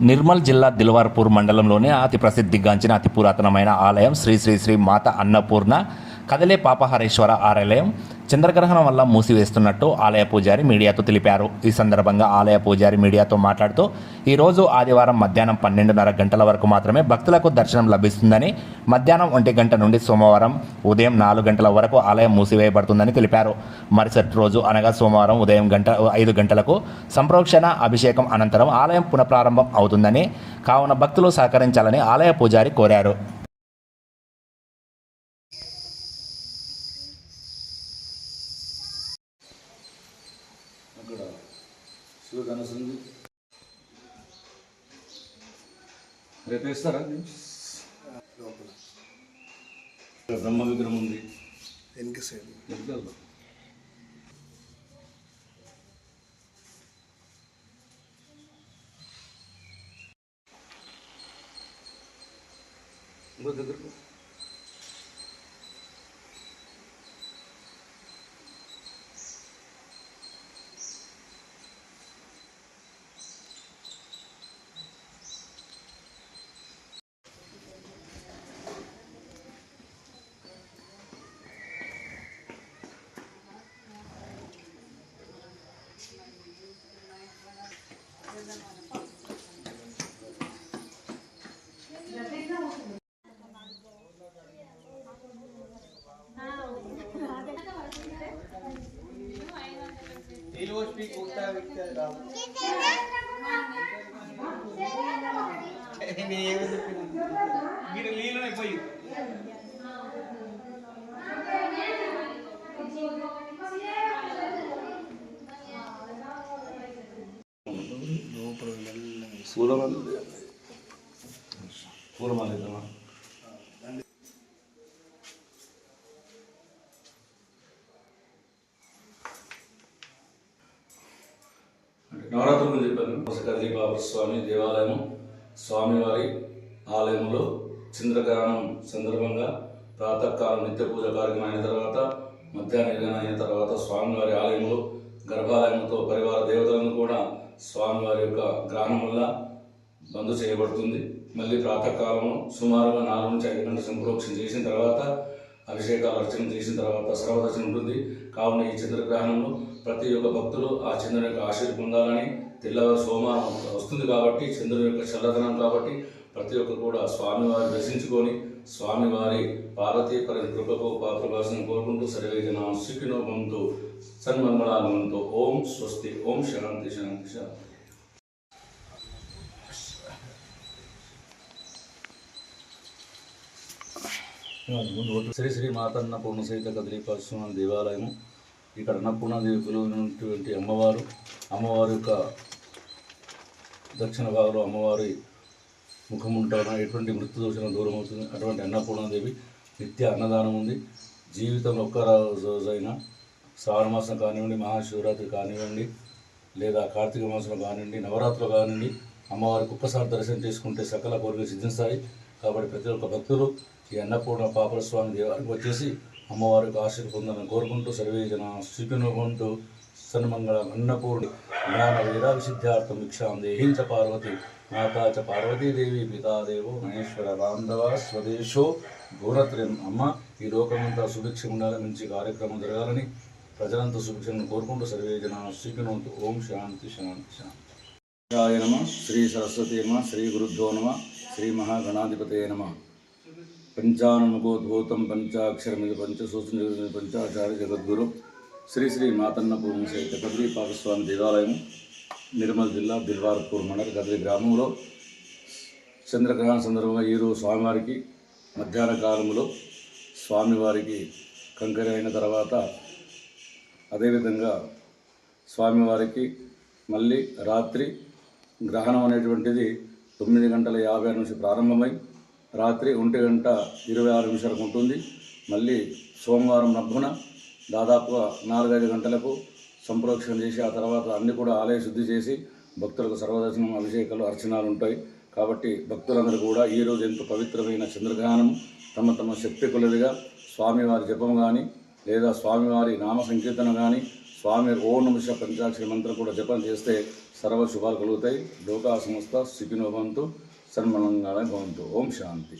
నిర్మల్ జిల్లా దిల్వార్పూర్ మండలంలోనే అతి ప్రసిద్ధిగాంచిన అతి పురాతనమైన ఆలయం శ్రీ శ్రీ శ్రీ మాత అన్నపూర్ణ కదలే పాపహరేశ్వర ఆలయం చంద్రగ్రహణం వల్ల మూసివేస్తున్నట్టు ఆలయ పూజారి మీడియాతో తెలిపారు. ఈ సందర్భంగా ఆలయ పూజారి మీడియాతో మాట్లాడుతూ ఈరోజు ఆదివారం మధ్యాహ్నం పన్నెండున్నర గంటల వరకు మాత్రమే భక్తులకు దర్శనం లభిస్తుందని మధ్యాహ్నం ఒంటి గంట నుండి సోమవారం ఉదయం నాలుగు గంటల వరకు ఆలయం మూసివేయబడుతుందని తెలిపారు. మరుసటి రోజు అనగా సోమవారం ఉదయం గంట ఐదు గంటలకు సంప్రోక్షణ అభిషేకం అనంతరం ఆలయం పునఃప్రారంభం అవుతుందని కావున భక్తులు సహకరించాలని ఆలయ పూజారి కోరారు. అక్కడ శివధనస్సు ఉంది. రేపు వేస్తారా? లోపల. ఇక్కడ బ్రహ్మ విగ్రహం ఉంది. వెనక సైడ్. వెనకాల. ఇంకో దగ్గరకు లోపల మెల్లగా వేసి పూలమాల పూలమాల నవరాత్రులు చెప్పాను. పుస్తకాది బాబు స్వామి దేవాలయం స్వామివారి ఆలయంలో చంద్రగ్రహణం సందర్భంగా ప్రాతకాలం నిత్య పూజ కార్యక్రమం అయిన తర్వాత మధ్యాహ్న నిర్గమనం అయిన తర్వాత స్వామివారి ఆలయంలో గర్భాలయంతో పరివార దేవతలను కూడా స్వామివారి యొక్క గ్రహణం వల్ల బంద్ చేయబడుతుంది. మళ్ళీ ప్రాతకాలము సుమారుగా నాలుగు నుంచి ఐదు గంటల సంప్రోక్షణ చేసిన తర్వాత అభిషేకాలు అర్చన చేసిన తర్వాత సర్వదర్శనం ఉంటుంది. కావున ఈ చంద్రగ్రహణంలో ప్రతి ఒక్క భక్తులు ఆ చంద్రుని యొక్క ఆశీర్వాదం పొందాలని తెల్లవారు సోమవారం వస్తుంది కాబట్టి చంద్రుని యొక్క చల్లదనం కాబట్టి ప్రతి ఒక్కరు కూడా స్వామివారి దర్శించుకొని స్వామివారి పార్వతీ పరి కృపకు పాత్రభాషను కోరుకుంటూ సర్వే జన సుఖినో భవంతు ఓం స్వస్తి ఓం శాంతి శాంతి శాంతి. శ్రీ శ్రీ మాతన్న పూర్ణసహిత సహిత కదలిపాశ్రమ దేవాలయము. ఇక్కడ అన్నపూర్ణదేవి ఉన్నటువంటి అమ్మవారు అమ్మవారి యొక్క దక్షిణ భాగంలో అమ్మవారి ముఖం ఉంటాన ఎటువంటి మృత్యు దోషణ దూరం అవుతుంది అటువంటి అన్నపూర్ణాదేవి నిత్య అన్నదానం ఉంది. జీవితంలో ఒక్క రోజైనా శ్రావణ మాసం కానివ్వండి మహాశివరాత్రి కానివ్వండి లేదా కార్తీక మాసం కానివ్వండి నవరాత్రులు కానివ్వండి అమ్మవారికి ఒక్కసారి దర్శనం చేసుకుంటే సకల కోరికలు సిద్ధిస్తాయి. కాబట్టి ప్రతి ఒక్క భక్తులు ఈ అన్నపూర్ణ పాపల స్వామి దేవాలయం వచ్చేసి అమ్మవారికి ఆశీర్వ పొందాలని కోరుకుంటూ సర్వే జన సుఖినోకుంటూ సన్మంగళ అన్నపూర్ణ జ్ఞాన వేదావి సిద్ధార్థం భిక్షాం దేహించ పార్వతి మాతా చ పార్వతీదేవి పితాదేవో మహేశ్వర రాంధవ స్వదేశో గోరత్రం. అమ్మ ఈ లోకమంతా సుభిక్షం ఉండాలని మంచి కార్యక్రమం జరగాలని ప్రజలంతా సుభిక్షను కోరుకుంటూ సర్వే జన ఓం శాంతి శాంతి శాంతి. నమ శ్రీ సరస్వతి నమ శ్రీ గురుద్వో నమ శ్రీ మహాగణాధిపతే నమ. పంచాననుకోద్భూతం పంచాక్షరమిది పంచసూచన పంచాచార్య జగద్గురు. శ్రీ శ్రీ మాతన్న పూర్ణ సహిత కదిరి పాకస్వామి దేవాలయం నిర్మల్ జిల్లా దిల్వార్పూర్ మండల కదలి గ్రామంలో. చంద్రగ్రహణ సందర్భంగా ఈరోజు స్వామివారికి మధ్యాహ్న కాలంలో స్వామివారికి కంకర అయిన తర్వాత అదేవిధంగా స్వామివారికి మళ్ళీ రాత్రి గ్రహణం అనేటువంటిది తొమ్మిది గంటల యాభై నుంచి ప్రారంభమై రాత్రి ఒంటి గంట ఇరవై ఆరు నిమిషాలకు ఉంటుంది. మళ్ళీ సోమవారం నబ్బున దాదాపుగా నాలుగైదు గంటలకు సంప్రోక్షణ చేసి ఆ తర్వాత అన్ని కూడా ఆలయ శుద్ధి చేసి భక్తులకు సర్వదర్శనం అభిషేకాలు అర్చనాలు ఉంటాయి. కాబట్టి భక్తులందరూ కూడా ఈరోజు ఎంతో పవిత్రమైన చంద్రగ్రహణం తమ తమ శక్తి కొలదిగా స్వామివారి జపం కానీ లేదా స్వామివారి నామ సంకీర్తన కానీ స్వామి ఓం నమ పంచాక్షరి మంత్రం కూడా జపం చేస్తే సర్వ శుభాలు కలుగుతాయి. లోకా సంస్థ సుఖినో భవంతు సన్మనంగా భవంతు ఓం శాంతి